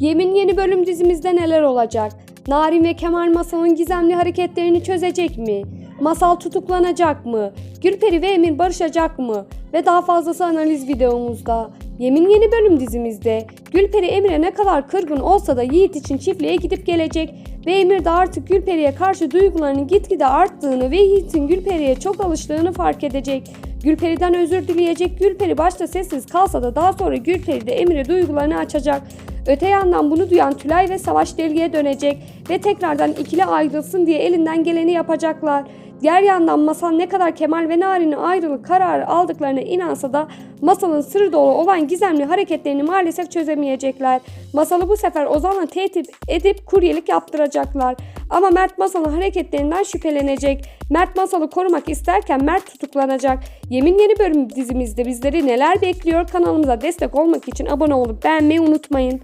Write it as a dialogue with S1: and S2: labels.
S1: Yemin yeni bölüm dizimizde neler olacak? Narin ve Kemal Masal'ın gizemli hareketlerini çözecek mi? Masal tutuklanacak mı? Gülperi ve Emir barışacak mı? Ve daha fazlası analiz videomuzda. Yemin yeni bölüm dizimizde. Gülperi Emir'e ne kadar kırgın olsa da Yiğit için çiftliğe gidip gelecek. Ve Emir de artık Gülperi'ye karşı duygularının gitgide arttığını ve Yiğit'in Gülperi'ye çok alıştığını fark edecek. Gülperi'den özür dileyecek. Gülperi başta sessiz kalsa da daha sonra Gülperi de Emir'e duygularını açacak. Öte yandan bunu duyan Tülay ve Savaş Delgi'ye dönecek ve tekrardan ikili ayrılsın diye elinden geleni yapacaklar. Diğer yandan Masal ne kadar Kemal ve Narin'in ayrılık kararı aldıklarına inansa da Masal'ın sır dolu olan gizemli hareketlerini maalesef çözemeyecekler. Masal'ı bu sefer Ozan'la tehdit edip kuryelik yaptıracaklar. Ama Mert Masal'ın hareketlerinden şüphelenecek. Mert Masal'ı korumak isterken Mert tutuklanacak. Yemin yeni bölüm dizimizde bizleri neler bekliyor kanalımıza destek olmak için abone olup beğenmeyi unutmayın.